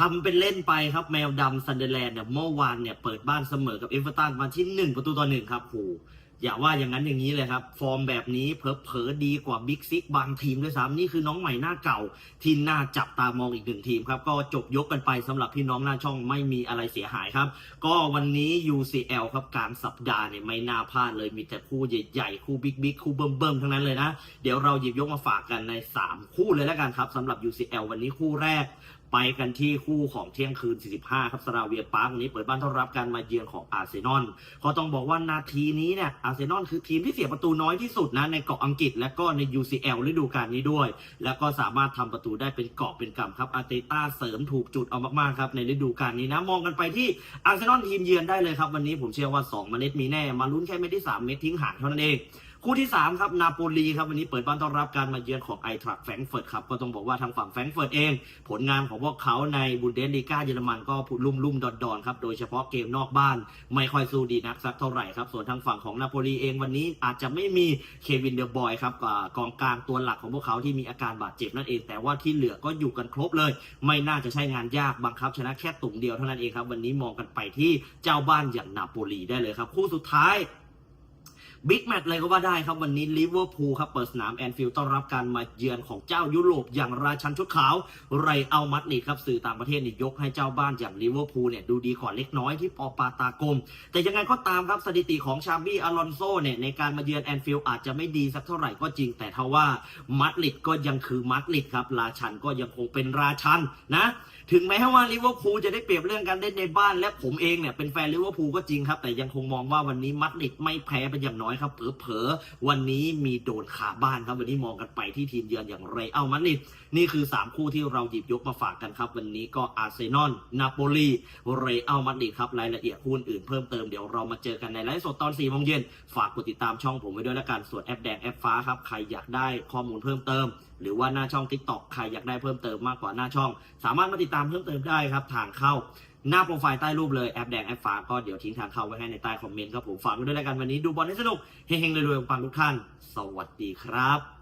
ทำเป็นเล่นไปครับแมวดำซันเดอร์แลนด์เนี่ยเมื่อวานเนี่ยเปิดบ้านเสมอกับเอฟเวอร์ตันมาที่1ประตูต่อหนึ่งครับโหอย่าว่าอย่างนั้นอย่างนี้เลยครับ ฟอร์มแบบนี้เผลอดีกว่าบิ๊กซิกบางทีมด้วยซ้ำนี่คือน้องใหม่หน้าเก่า ที่น่าจับตามองอีกหนึ่งทีมครับ ก็จบยกกันไปสำหรับพี่น้องหน้าช่องไม่มีอะไรเสียหายครับ ก็วันนี้ UCL ครับกลางสัปดาห์เนี่ยไม่น่าพลาดเลยมีแต่คู่ใหญ่ๆ คู่บิ๊กๆคู่เบิ่มๆทั้งนั้นเลยนะ เดี๋ยวเราหยิบยกมาฝากกันใน 3 คู่เลยแล้วกันครับสำหรับ UCL วันนี้คู่แรก ไปกันที่คู่ของเที่ยงคืน 45 ครับสราเวียปาร์ควันนี้เปิดบ้านต้อนรับการมาเยือนของอาร์เซนอลก็ต้องบอกว่านาทีนี้เนี่ยอาร์เซนอลคือทีมที่เสียประตูน้อยที่สุดนะในเกาะอังกฤษและก็ใน UCL ฤดูกาลนี้ด้วย แล้วก็สามารถทำประตูได้เป็นเกอบเป็นกำครับอาร์เตต้าเสริมถูกจุดเอามากๆครับในฤดูกาลนี้นะมองกันไปที่อาร์เซนอลทีมเยือนได้เลยครับวันนี้ผมเชื่อว่า 2 เมล็ดมีแน่มาลุ้นแค่เม็ดที่ 3 เม็ดทิ้งห่างเท่านั้นเอง คู่ที่ 3 ครับนาโปลีครับวันนี้เปิดบ้านต้อนรับการมาเยือนของไอทรักแฟรงเฟิร์ตครับก็ต้องบอกว่าทางฝั่งแฟรงเฟิร์ตเอง ผลงานของพวกเขาในบุนเดสลีกาเยอรมันก็ลุ่มลุ่มดอนดอนครับโดยเฉพาะเกมนอกบ้านไม่ค่อยสู้ดีนักสักเท่าไหร่ครับส่วนทางฝั่งของนาโปลีเองวันนี้อาจจะไม่มีเควินเดอร์บอยครับกองกลางตัวหลักของพวกเขาที่มีอาการบาดเจ็บนั่นเองแต่ว่าที่เหลือก็อยู่กันครบเลย ไม่น่าจะใช่งานยากบังคับ ชนะแค่ตุ่มเดียวเท่านั้นเองครับวันนี้มองกันไปที่เจ้าบ้านอย่างนาโปลีได้เลยครับคู่สุดท้าย บิ๊กแมตช์เลยก็ว่าได้ครับวันนี้ลิเวอร์พูลครับเปิดสนามแอนฟิลด์ต้อนรับการมาเยือนของเจ้ายุโรปอย่างราชันชุดขาว ไรเอามัดริดครับสื่อต่างประเทศนี่ยกให้เจ้าบ้านอย่างลิเวอร์พูลเนี่ยดูดีกว่าเล็กน้อยที่ปอปาตากลมแต่ยังไงก็ตามครับสถิติของชาบี้อลอนโซเนี่ยในการมาเยือนแอนฟิลด์อาจจะไม่ดีสักเท่าไหร่ก็จริง แต่ทว่ามัดริดก็ยังคือมัดริดครับราชันก็ยังคงเป็นราชันนะถึงแม้ว่าลิเวอร์พูลจะได้เปรียบเรื่องการเล่นในบ้านและผมเองเนี่ยเป็นแฟนลิเวอร์พูลก็จริงครับแต่ยังคงมองว่าวันนี้มัดริดไม่แพ้เป็นอย่างน้อยครับเผลอๆวันนี้มีโดนขาบ้านครับ วันนี้มองกันไปที่ทีมเยือนอย่างไรเอามัดริดนี่คือ 3 คู่ที่เราหยิบยกมาฝากกันครับ วันนี้ก็อาร์เซนอลนาโปลีเรอัลมาดริดครับรายละเอียดคู่อื่นเพิ่มเติมเดี๋ยวเรามาเจอกันในไลฟ์สดตอน4โมงเย็นฝากกดติดตามช่องผมไว้ด้วยละกันส่วนแอปแดงแอปฟ้าครับใครอยากได้ข้อมูลเพิ่มเติมหรือว่าหน้าช่อง TikTok ใครอยากได้เพิ่มเติมมากกว่าหน้าช่อง สามารถมาติดตามเพิ่มเติมได้ครับ ทางเข้า หน้าโปรไฟล์ใต้รูปเลยแอปแดงแอปฟ้าก็เดี๋ยวทิ้งทางเข้าไว้ให้ในใต้คอมเมนต์ครับผมฝากด้วยแล้วกันวันนี้ดูบอลให้สนุกเฮงๆรวยๆปังทุกท่าน สวัสดีครับ